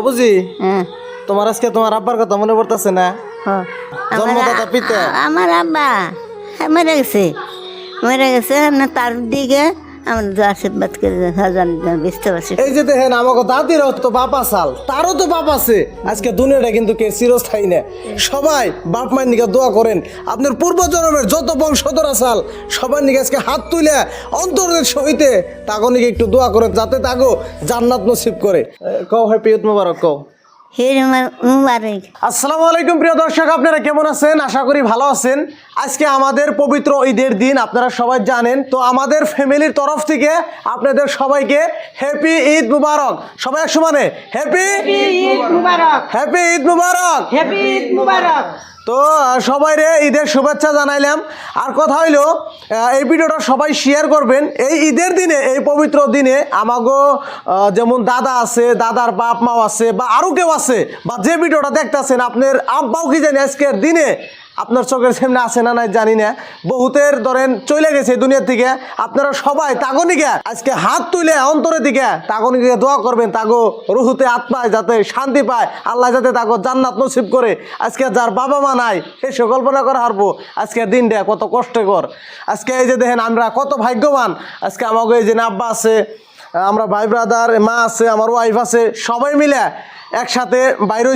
বুঝি হ্যাঁ। তোমার আজকে তোমার আব্বার কথা মনে পড়তেছে না? জন্মদাতা পিতা? আমার আব্বা হ্যাঁ, মরে গেছে। মরে গেছে না তার দিকে আশীর্বাদ করে হাজার বুঝতে পারছি। এই যে দেখেন আমাকে দাদিরও তো বাপ আসাল তারও তো বাপ আছে। আজকে দুনিয়াটা কিন্তু কে চিরস্থায়ী না। সবাই বাপ মায়ের নিকে দোয়া করেন। আপনার পূর্ব জন্মের যত বংশধর আসাল সবার নিকে আজকে হাত তুলে অন্তরের সহিতে তাগো নিকে একটু দোয়া করেন যাতে তাগো জান্নাত নসিব করে। কও হ্যাপি ঈদ মুবারক কও। আসসালামু আলাইকুম প্রিয় দর্শক আপনারা কেমন আছেন? আশা করি ভালো আছেন। আজকে আমাদের পবিত্র ঈদের দিন আপনারা সবাই জানেন। তো আমাদের ফ্যামিলির তরফ থেকে আপনাদের সবাইকে হ্যাপি ঈদ মুবারক। সবাই এক সমানে হ্যাপি হ্যাপি ঈদ মুবারক। হ্যাপি ঈদ মুবারক। তো সবাই রে, ঈদের শুভেচ্ছা জানাইলাম। আর কথা হইল এই ভিডিওটা সবাই শেয়ার করবেন। এই ঈদের দিনে, এই পবিত্র দিনে আমাগো যেমন দাদা আছে, দাদার বাপ মাও আছে, বা আরও কেউ আছে, বা যে ভিডিওটা দেখতেছেন, আপনার আব্বাও কি জানি আজকের দিনে আপনার চোখের সামনে আছে না নাই জানি না। বহুতের ধরেন চলে গেছে দুনিয়ার থেকে আপনারা সবাই তাগনিকে আজকে হাত তুলে অন্তরের দিকে তাগনিকে দোয়া করবেন, তাগো রুহুতে আত্মায় যাতে শান্তি পায়, আল্লাহ যাতে তাগো জান্নাত নসিব করে। আজকে যার বাবা মা নাই, সে কল্পনা করে হারবো। আজকে দিনটা কত কষ্টকর। আজকে এই যে দেখেন আমরা কত ভাগ্যবান। আজকে আমাকে এই যে আব্বা আছে আমরা ভাই ব্রাদার মা আছে, আমার ওয়াইফ আছে, সবাই মিলে একসাথে বাইর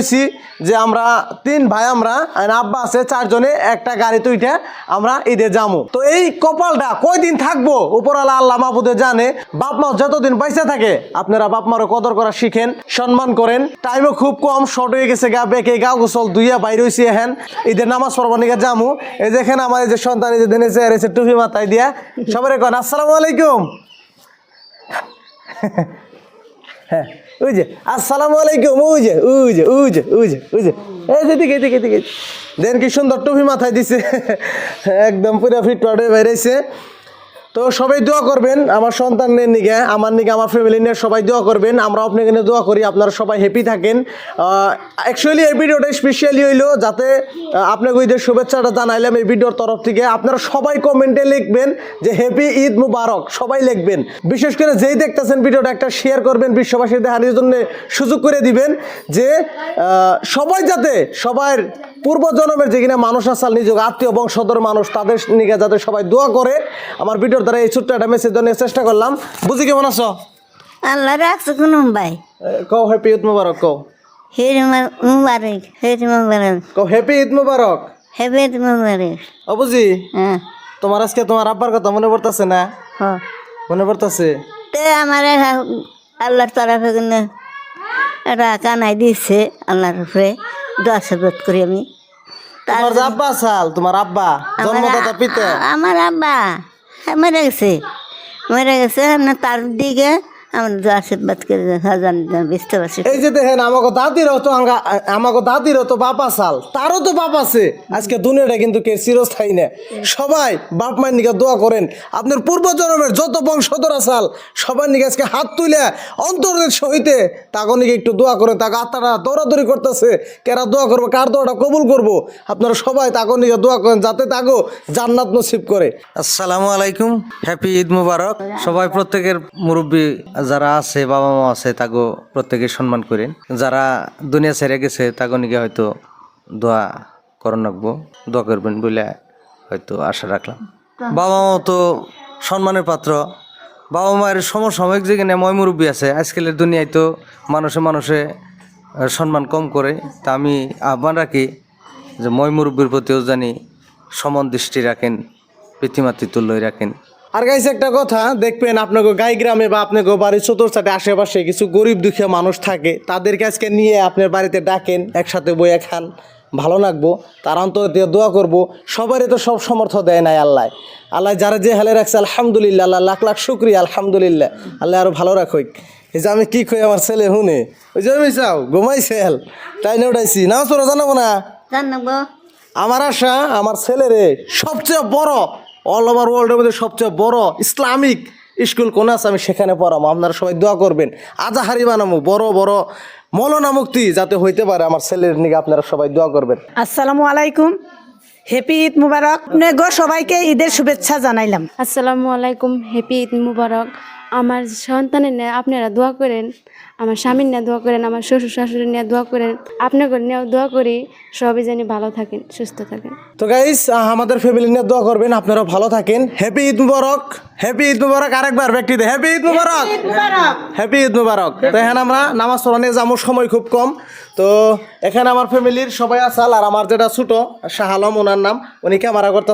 যে আমরা তিন ভাই, আমরা আব্বা আছে, চারজনে একটা গাড়িতে উঠে আমরা ঈদে যাব তো এই কপালটা কয়দিন থাকব? উপরওয়ালা আল্লাহ মাহবুদে জানে। বাপ মা যতদিন পয়সা থাকে, আপনারা বাপ মারও কদর করা শিখেন, সম্মান করেন। টাইমও খুব কম শর্ট হয়ে গেছে গা, বেঁকে গা, গোসল দুইয়া বাইর হইছি এখন। ঈদের নামাজ পড়বার নিকে যামু। এই যেখানে আমার এই যে সন্তান, এই যে দিনে চেয়ার টুপি মাথায় দিয়া, সবাই কন, আসসালামু আলাইকুম। হ্যাঁ যে আসসালামু আলাইকুম যে যে যে দেন কি সুন্দর টুপি মাথায় দিছে। একদম পুরা ফিট পাউডার তো সবাই দোয়া করবেন, আমার সন্তানের নিকে আমার নিকে আমার ফ্যামিলি নিয়ে সবাই দোয়া করবেন। আমরা আপনাকে নিয়ে দোয়া করি, আপনারা সবাই হ্যাপি থাকেন। অ্যাকচুয়ালি এই ভিডিওটা স্পেশালি হইল যাতে আপনাকে ঈদের শুভেচ্ছাটা জানাইলাম এই ভিডিওর তরফ থেকে। আপনারা সবাই কমেন্টে লিখবেন যে হ্যাপি ঈদ মুবারক সবাই লিখবেন। বিশেষ করে যেই দেখতেছেন ভিডিওটা, একটা শেয়ার করবেন বিশ্ববাসীর দেখানোর জন্য সুযোগ করে দিবেন যে সবাই যাতে সবার পূর্ব জন্মের যে কিনা মানুষ আসাল নিজ আত্মীয় বংশধর মানুষ তাদের নিকে যাতে সবাই দোয়া করে। আমার ভিডিওর দ্বারা এই ছোট্ট একটা মেসেজ দেওয়ার চেষ্টা করলাম। বুঝি কেমন আছো? আল্লাহ রাখছে কোন ভাই কও হ্যাপি ঈদ মুবারক কও। হে মুবারক হে মুবারক কও হ্যাপি ঈদ মুবারক হেবে মুবারক ও বুঝি? হ্যাঁ। তোমার আজকে তোমার আব্বার কথা মনে পড়তাছে না? হ। মনে পড়তেছে? তে আমার আল্লাহর তরফে কিন্তু এটা কানাই দিচ্ছে আল্লাহর উপরে। দোয়া সাবত করি আমি। তোমার আব্বা সাল তোমার আব্বা জন্মদাতা পিতা। আমার আব্বা হ্যাঁ, মরে গেছে। মেরে গেছে তার দিকে আমার দোয়া আশীর্বাদ করে হাজার বুঝতে পারছি। এই যে দেখেন আমাকে দাদিরও তো আঙ্গা- আমাকে দাদিরও তো বাপ আসাল তারও তো বাপ আছে। আজকে দুনিয়াটা কিন্তু কে চিরস্থায়ী না। সবাই বাপ মায়ের নিকে দোয়া করেন। আপনার পূর্ব জন্মের যত বংশধর আসাল সবার নিকে আজকে হাত তুলে অন্তরের সহিতে তাকে নিকে একটু দোয়া করেন তাকে আত্মারা দৌড়াদৌড়ি করতেছে। কেরা দোয়া করব কার দোয়াটা কবুল করব? আপনারা সবাই তাকে নিকে দোয়া করেন যাতে তাকে জান্নাত নসিব করে। আসসালামু আলাইকুম হ্যাপি ঈদ মুবারক। সবাই প্রত্যেকের মুরব্বী যারা আছে বাবা মা আছে তাকে প্রত্যেকে সম্মান করেন। যারা দুনিয়া ছেড়ে গেছে তাকে নিকে হয়তো দোয়া করণ রাখব দোয়া করবেন বলে হয়তো আশা রাখলাম। বাবা মা তো সম্মানের পাত্র। বাবা মায়ের সমসাময়িক যেখানে ময় মুরব্বী আছে আজকালের দুনিয়ায় তো মানুষে মানুষে সম্মান কম করে। তা আমি আহ্বান রাখি যে ময় মুরব্বীর প্রতিও জানি সমান দৃষ্টি রাখেন পিতৃমাতৃতুল্য রাখেন। আর গাইছে একটা কথা দেখবেন আপনাকে গাই গ্রামে বা আপনাকে বাড়ির চতুর্থাতে আশেপাশে কিছু গরিব দুঃখী মানুষ থাকে তাদেরকে আজকে নিয়ে আপনার বাড়িতে ডাকেন একসাথে বইয়া খান ভালো লাগবো তার অন্তর দিয়ে দোয়া করব সবারই তো সব সমর্থ দেয় নাই আল্লাহ। আল্লাহ যারা যে হালে রাখছে আলহামদুলিল্লাহ আল্লাহ লাখ লাখ শুক্রিয়া আলহামদুলিল্লাহ। আল্লাহ আরও ভালো রাখুক। এই যে আমি কি কই আমার ছেলে হুনে ওই যে আমি চাও ঘুমাইছে হেল। তাই না উঠাইছি। না তোরা জানাব না? জানাব। আমার আশা আমার ছেলেরে সবচেয়ে বড় অল ওভার ওয়ার্ল্ডের মধ্যে সবচেয়ে বড় ইসলামিক স্কুল কোন আছে আমি সেখানে পড়াবো। আপনারা সবাই দোয়া করবেন। আজাহারি বানামু বড় বড় মলনা মুক্তি যাতে হইতে পারে আমার ছেলের নিকে আপনারা সবাই দোয়া করবেন। আসসালামু আলাইকুম। হ্যাপি ঈদ মুবারক গো সবাইকে ঈদের শুভেচ্ছা জানাইলাম। আসসালামু আলাইকুম। হ্যাপি ঈদ মুবারক আমার সন্তানের নিয়ে আপনারা দোয়া করেন আমার স্বামীর নিয়ে দোয়া করেন আমার শ্বশুর শাশুড়ি নিয়ে দোয়া করেন আপনাকে নিয়েও দোয়া করি সবাই যেন ভালো থাকেন সুস্থ থাকেন। তো গাইস আমাদের ফ্যামিলি নিয়ে দোয়া করবেন আপনারা ভালো থাকেন। হ্যাপি ঈদ মুবারক হ্যাপি ঈদ মুবারক আরেকবার ব্যক্তিতে হ্যাপি ঈদ মুবারক হ্যাপি ঈদ মুবারক তো এখানে আমরা নামাজ পড়ানে যাব সময় খুব কম। তো এখানে আমার ফ্যামিলির সবাই আসাল আর আমার যেটা ছোট শাহ আলম ওনার নাম উনি ক্যামেরা করতে